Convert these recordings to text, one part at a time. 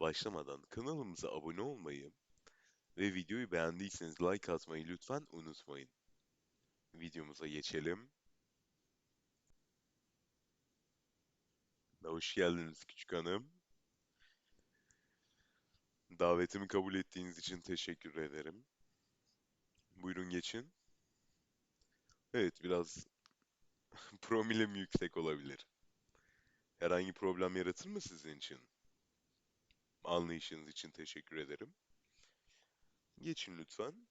Başlamadan kanalımıza abone olmayı ve videoyu beğendiyseniz like atmayı lütfen unutmayın. Videomuza geçelim. Hoş geldiniz küçük hanım. Davetimi kabul ettiğiniz için teşekkür ederim. Buyurun geçin. Evet, biraz promilim yüksek olabilir. Herhangi problem yaratır mı sizin için? Anlayışınız için teşekkür ederim. Geçin lütfen.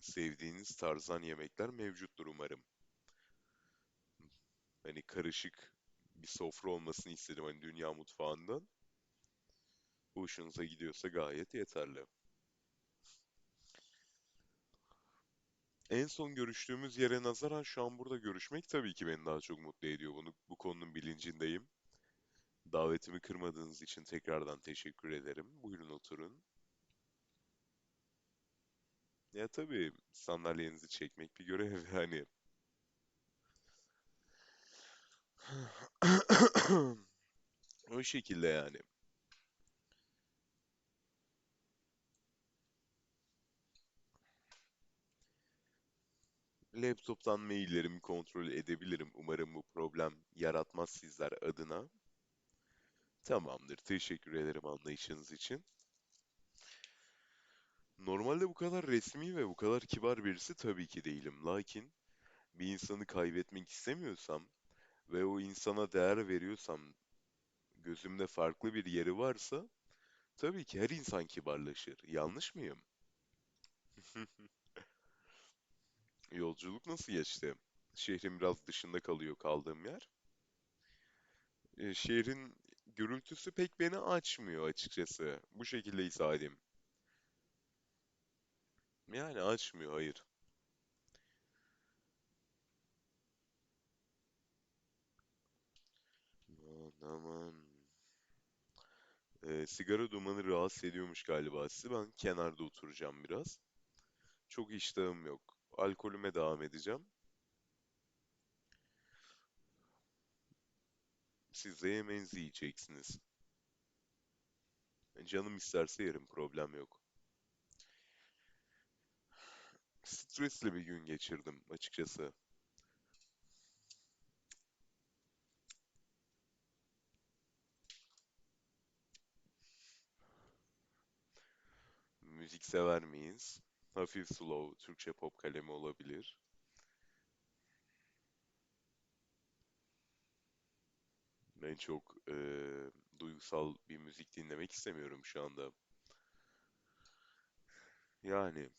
Sevdiğiniz tarzdan yemekler mevcuttur umarım. Hani karışık bir sofra olmasını istedim hani dünya mutfağından. Hoşunuza gidiyorsa gayet yeterli. En son görüştüğümüz yere nazaran şu an burada görüşmek tabii ki beni daha çok mutlu ediyor. Bunu, bu konunun bilincindeyim. Davetimi kırmadığınız için tekrardan teşekkür ederim. Buyurun oturun. Ya tabii sandalyenizi çekmek bir görev yani. O şekilde yani. Laptop'tan maillerimi kontrol edebilirim. Umarım bu problem yaratmaz sizler adına. Tamamdır. Teşekkür ederim anlayışınız için. Normalde bu kadar resmi ve bu kadar kibar birisi tabii ki değilim. Lakin bir insanı kaybetmek istemiyorsam ve o insana değer veriyorsam, gözümde farklı bir yeri varsa, tabii ki her insan kibarlaşır. Yanlış mıyım? Yolculuk nasıl geçti? Şehrin biraz dışında kalıyor kaldığım yer. E, şehrin gürültüsü pek beni açmıyor açıkçası. Bu şekilde izah edeyim. Yani açmıyor, hayır. Aman aman. E, sigara dumanı rahatsız ediyormuş galiba sizi. Ben kenarda oturacağım biraz. Çok iştahım yok. Alkolüme devam edeceğim. Siz de yemeğinizi yiyeceksiniz. Canım isterse yerim, problem yok. Stresli bir gün geçirdim açıkçası. Müzik sever miyiz? Hafif slow, Türkçe pop kalemi olabilir. Ben çok eee, duygusal bir müzik dinlemek istemiyorum şu anda. Yani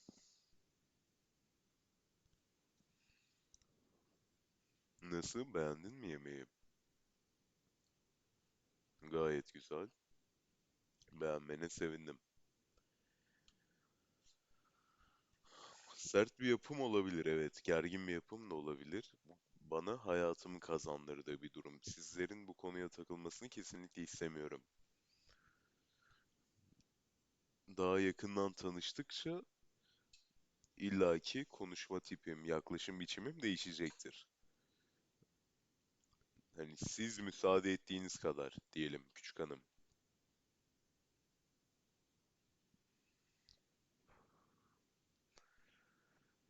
nasıl beğendin mi yemeği? Gayet güzel. Beğenmene sevindim. Sert bir yapım olabilir evet. Gergin bir yapım da olabilir. Bu bana hayatımı kazandırdığı bir durum. Sizlerin bu konuya takılmasını kesinlikle istemiyorum. Daha yakından tanıştıkça illaki konuşma tipim, yaklaşım biçimim değişecektir. Hani siz müsaade ettiğiniz kadar diyelim küçük hanım.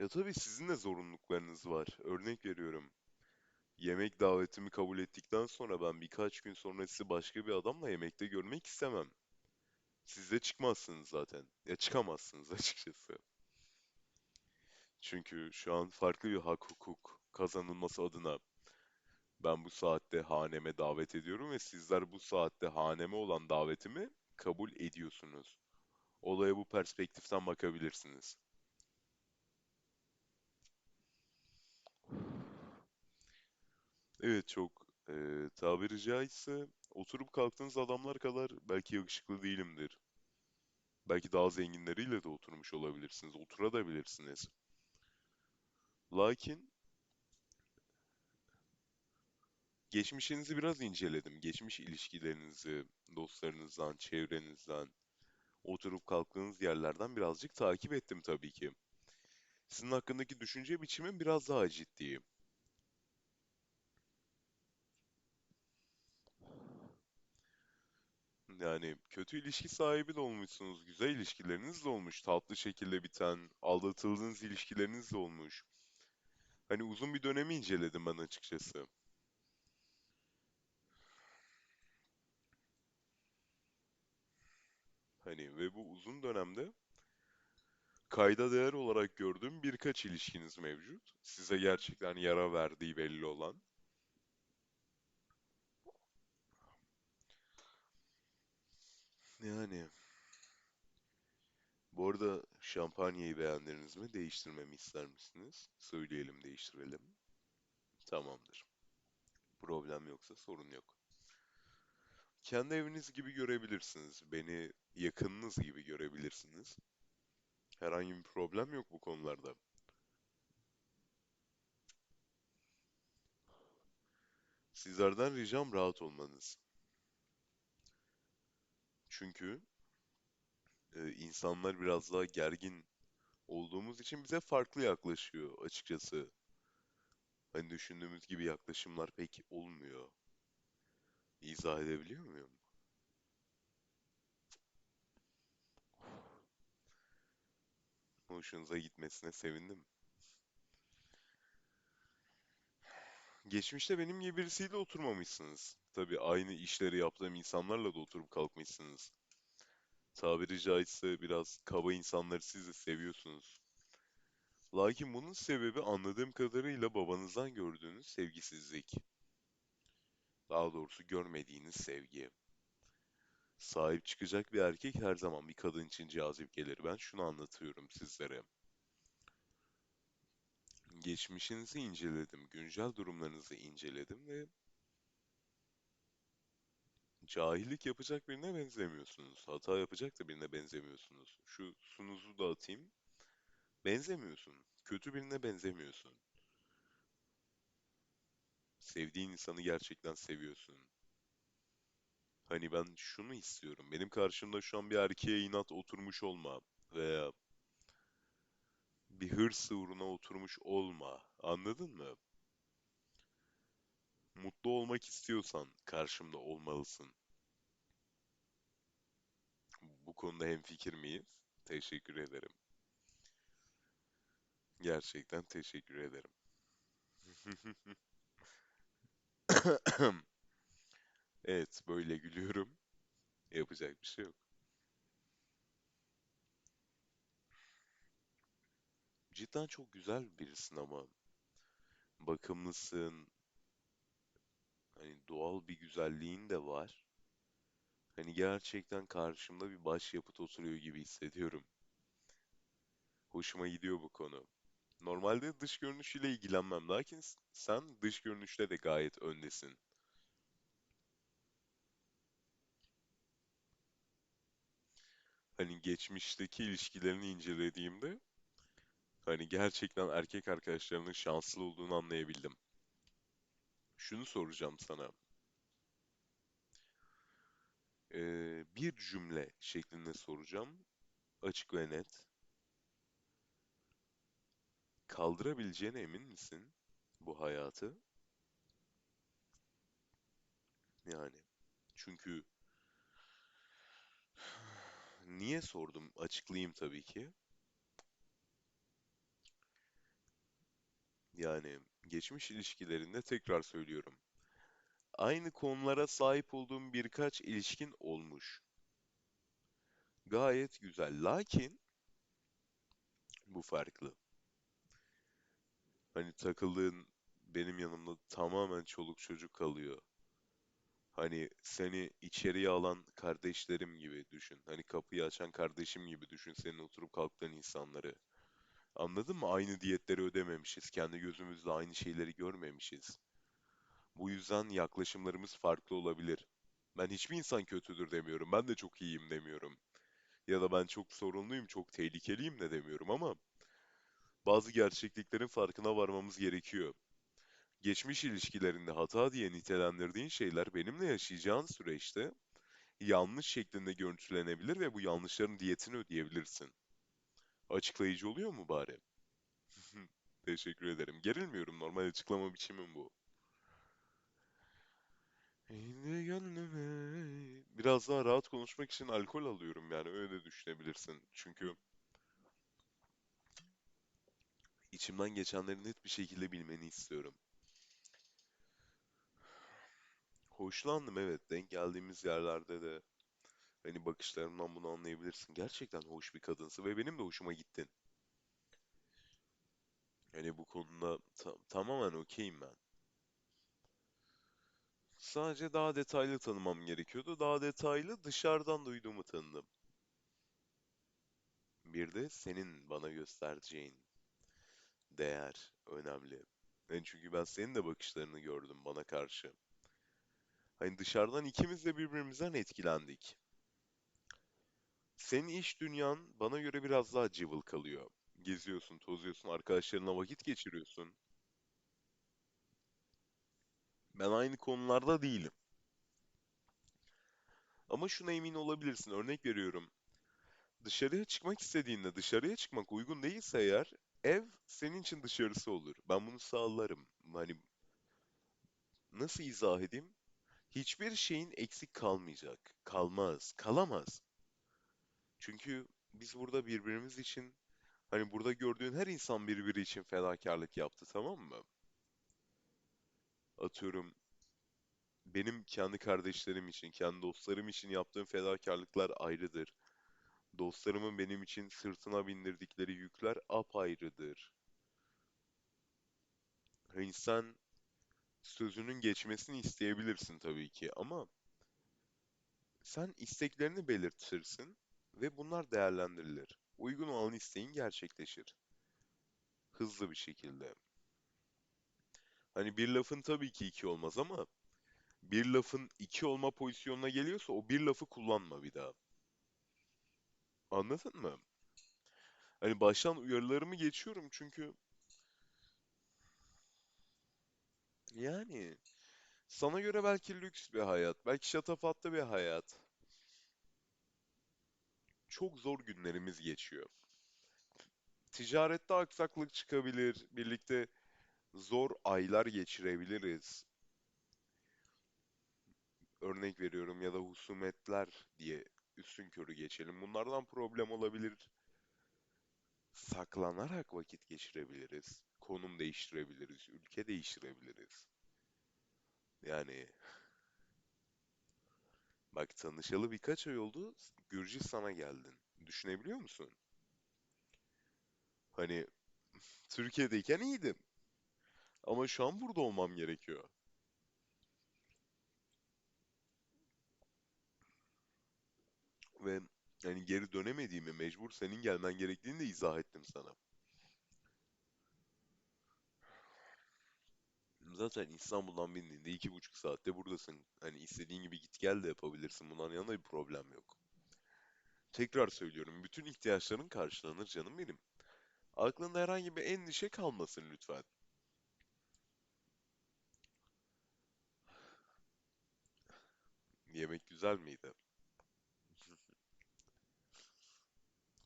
Ya tabii sizin de zorunluluklarınız var. Örnek veriyorum. Yemek davetimi kabul ettikten sonra ben birkaç gün sonra sizi başka bir adamla yemekte görmek istemem. Siz de çıkmazsınız zaten. Ya çıkamazsınız açıkçası. Çünkü şu an farklı bir hak hukuk kazanılması adına ben bu saatte haneme davet ediyorum ve sizler bu saatte haneme olan davetimi kabul ediyorsunuz. Olaya bu perspektiften bakabilirsiniz. Evet çok eee tabiri caizse oturup kalktığınız adamlar kadar belki yakışıklı değilimdir. Belki daha zenginleriyle de oturmuş olabilirsiniz. Oturabilirsiniz. Lakin geçmişinizi biraz inceledim. Geçmiş ilişkilerinizi, dostlarınızdan, çevrenizden, oturup kalktığınız yerlerden birazcık takip ettim tabii ki. Sizin hakkındaki düşünce biçimim biraz daha ciddi. Yani kötü ilişki sahibi de olmuşsunuz, güzel ilişkileriniz de olmuş, tatlı şekilde biten, aldatıldığınız ilişkileriniz de olmuş. Hani uzun bir dönemi inceledim ben açıkçası. Hani ve bu uzun dönemde kayda değer olarak gördüğüm birkaç ilişkiniz mevcut. Size gerçekten yara verdiği belli olan. Yani bu arada şampanyayı beğendiniz mi? Değiştirmemi ister misiniz? Söyleyelim, değiştirelim. Tamamdır. Problem yoksa sorun yok. Kendi eviniz gibi görebilirsiniz. Beni yakınınız gibi görebilirsiniz. Herhangi bir problem yok bu konularda. Sizlerden ricam rahat olmanız. Çünkü e, insanlar biraz daha gergin olduğumuz için bize farklı yaklaşıyor açıkçası. Hani düşündüğümüz gibi yaklaşımlar pek olmuyor. İzah edebiliyor muyum? Hoşunuza gitmesine sevindim. Geçmişte benim gibi birisiyle oturmamışsınız. Tabii aynı işleri yaptığım insanlarla da oturup kalkmışsınız. Tabiri caizse biraz kaba insanları siz de seviyorsunuz. Lakin bunun sebebi anladığım kadarıyla babanızdan gördüğünüz sevgisizlik. Daha doğrusu görmediğiniz sevgi. Sahip çıkacak bir erkek her zaman bir kadın için cazip gelir. Ben şunu anlatıyorum sizlere. Geçmişinizi inceledim, güncel durumlarınızı inceledim ve cahillik yapacak birine benzemiyorsunuz. Hata yapacak da birine benzemiyorsunuz. Şu sunuzu da atayım. Benzemiyorsun. Kötü birine benzemiyorsun. Sevdiğin insanı gerçekten seviyorsun. Hani ben şunu istiyorum. Benim karşımda şu an bir erkeğe inat oturmuş olma veya bir hırs uğruna oturmuş olma. Anladın mı? Mutlu olmak istiyorsan karşımda olmalısın. Bu konuda hemfikir miyiz? Teşekkür ederim. Gerçekten teşekkür ederim. Evet, böyle gülüyorum. Yapacak bir şey yok. Cidden çok güzel birisin ama. Bakımlısın. Hani doğal bir güzelliğin de var. Hani gerçekten karşımda bir başyapıt oturuyor gibi hissediyorum. Hoşuma gidiyor bu konu. Normalde dış görünüşüyle ilgilenmem. Lakin sen dış görünüşte de gayet öndesin. Hani geçmişteki ilişkilerini incelediğimde hani gerçekten erkek arkadaşlarının şanslı olduğunu anlayabildim. Şunu soracağım sana. Ee, bir cümle şeklinde soracağım. Açık ve net. Kaldırabileceğine emin misin bu hayatı? Yani çünkü niye sordum? Açıklayayım tabii ki. Yani geçmiş ilişkilerinde tekrar söylüyorum. Aynı konulara sahip olduğum birkaç ilişkin olmuş. Gayet güzel. Lakin bu farklı. Hani takıldığın benim yanımda tamamen çoluk çocuk kalıyor. Hani seni içeriye alan kardeşlerim gibi düşün. Hani kapıyı açan kardeşim gibi düşün senin oturup kalktığın insanları. Anladın mı? Aynı diyetleri ödememişiz. Kendi gözümüzle aynı şeyleri görmemişiz. Bu yüzden yaklaşımlarımız farklı olabilir. Ben hiçbir insan kötüdür demiyorum. Ben de çok iyiyim demiyorum. Ya da ben çok sorunluyum, çok tehlikeliyim de demiyorum ama bazı gerçekliklerin farkına varmamız gerekiyor. Geçmiş ilişkilerinde hata diye nitelendirdiğin şeyler benimle yaşayacağın süreçte yanlış şeklinde görüntülenebilir ve bu yanlışların diyetini ödeyebilirsin. Açıklayıcı oluyor mu bari? Teşekkür ederim. Gerilmiyorum. Normal açıklama biçimim bu. Biraz daha rahat konuşmak için alkol alıyorum yani öyle düşünebilirsin. Çünkü içimden geçenleri net bir şekilde bilmeni istiyorum. Hoşlandım evet. Denk geldiğimiz yerlerde de hani bakışlarımdan bunu anlayabilirsin. Gerçekten hoş bir kadınsın ve benim de hoşuma gittin. Hani bu konuda ta- tamamen okeyim ben. Sadece daha detaylı tanımam gerekiyordu. Daha detaylı dışarıdan duyduğumu tanıdım. Bir de senin bana göstereceğin değer önemli. Yani çünkü ben senin de bakışlarını gördüm bana karşı. Hani dışarıdan ikimiz de birbirimizden etkilendik. Senin iş dünyan bana göre biraz daha cıvıl kalıyor. Geziyorsun, tozuyorsun, arkadaşlarınla vakit geçiriyorsun. Ben aynı konularda değilim. Ama şuna emin olabilirsin. Örnek veriyorum. Dışarıya çıkmak istediğinde dışarıya çıkmak uygun değilse eğer ev senin için dışarısı olur. Ben bunu sağlarım. Hani nasıl izah edeyim? Hiçbir şeyin eksik kalmayacak. Kalmaz. Kalamaz. Çünkü biz burada birbirimiz için hani burada gördüğün her insan birbiri için fedakarlık yaptı tamam mı? Atıyorum benim kendi kardeşlerim için, kendi dostlarım için yaptığım fedakarlıklar ayrıdır. Dostlarımın benim için sırtına bindirdikleri yükler apayrıdır. Hani sen sözünün geçmesini isteyebilirsin tabii ki ama sen isteklerini belirtirsin ve bunlar değerlendirilir. Uygun olan isteğin gerçekleşir. Hızlı bir şekilde. Hani bir lafın tabii ki iki olmaz ama bir lafın iki olma pozisyonuna geliyorsa o bir lafı kullanma bir daha. Anladın mı? Hani baştan uyarılarımı geçiyorum çünkü yani sana göre belki lüks bir hayat, belki şatafatlı bir hayat. Çok zor günlerimiz geçiyor. Ticarette aksaklık çıkabilir, birlikte zor aylar geçirebiliriz. Örnek veriyorum ya da husumetler diye üstünkörü geçelim. Bunlardan problem olabilir. Saklanarak vakit geçirebiliriz. Konum değiştirebiliriz, ülke değiştirebiliriz. Yani bak tanışalı birkaç ay oldu, Gürcistan'a geldin. Düşünebiliyor musun? Hani Türkiye'deyken iyiydim. Ama şu an burada olmam gerekiyor. Ve yani geri dönemediğimi, mecbur senin gelmen gerektiğini de izah ettim sana. Zaten İstanbul'dan bindiğinde iki buçuk saatte buradasın. Hani istediğin gibi git gel de yapabilirsin. Bundan yana bir problem yok. Tekrar söylüyorum, bütün ihtiyaçların karşılanır canım benim. Aklında herhangi bir endişe kalmasın lütfen. Yemek güzel miydi?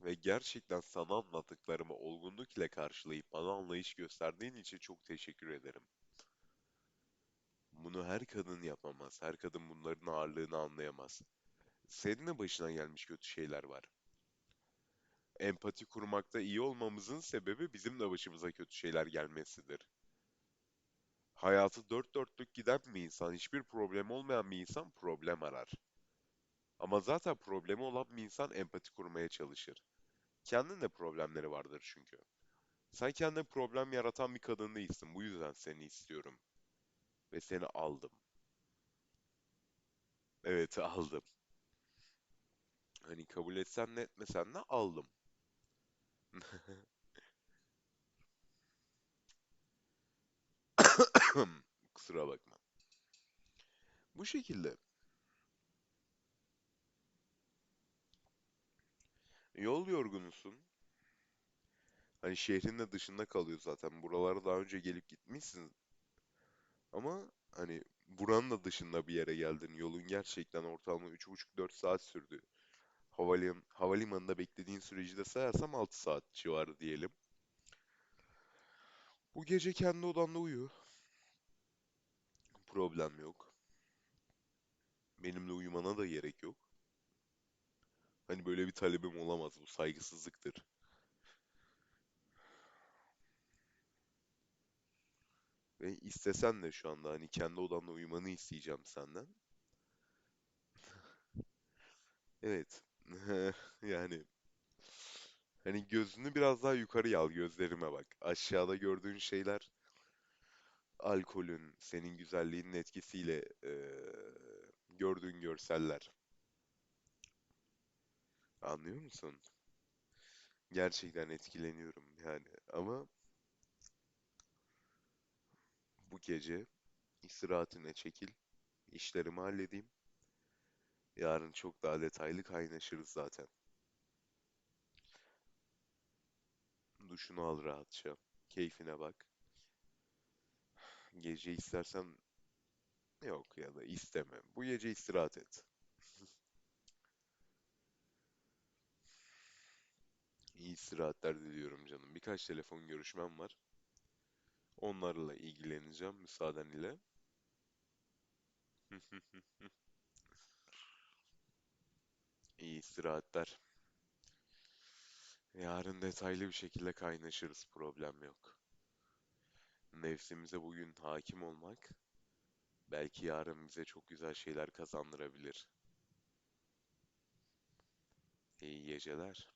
Ve gerçekten sana anlattıklarımı olgunluk ile karşılayıp bana anlayış gösterdiğin için çok teşekkür ederim. Bunu her kadın yapamaz. Her kadın bunların ağırlığını anlayamaz. Senin de başına gelmiş kötü şeyler var. Empati kurmakta iyi olmamızın sebebi bizim de başımıza kötü şeyler gelmesidir. Hayatı dört dörtlük giden bir insan, hiçbir problem olmayan bir insan problem arar. Ama zaten problemi olan bir insan empati kurmaya çalışır. Kendin de problemleri vardır çünkü. Sen kendine problem yaratan bir kadın değilsin. Bu yüzden seni istiyorum. Ve seni aldım. Evet aldım. Hani kabul etsen de etmesen de aldım. Kusura bakma. Bu şekilde. Yol yorgunusun. Hani şehrin de dışında kalıyor zaten. Buralara daha önce gelip gitmişsin. Ama hani buranın da dışında bir yere geldin. Yolun gerçekten ortalama üç buçuk dört saat sürdü. Havaliman, havalimanında beklediğin süreci de sayarsam 6 saat civarı diyelim. Bu gece kendi odanda uyu. Problem yok. Benimle uyumana da gerek yok. Hani böyle bir talebim olamaz. Bu saygısızlıktır. Ve istesen de şu anda hani kendi odanda uyumanı isteyeceğim senden. Evet. Yani hani gözünü biraz daha yukarıya al gözlerime bak. Aşağıda gördüğün şeyler alkolün, senin güzelliğinin etkisiyle eee, gördüğün görseller. Anlıyor musun? Gerçekten etkileniyorum yani. Ama bu gece istirahatine çekil, işlerimi halledeyim. Yarın çok daha detaylı kaynaşırız zaten. Duşunu al rahatça. Keyfine bak. Gece istersen yok ya da isteme. Bu gece istirahat et. İyi istirahatler diliyorum canım. Birkaç telefon görüşmem var. Onlarla ilgileneceğim müsaaden ile. İyi istirahatler. Yarın detaylı bir şekilde kaynaşırız. Problem yok. Nefsimize bugün hakim olmak belki yarın bize çok güzel şeyler kazandırabilir. İyi geceler.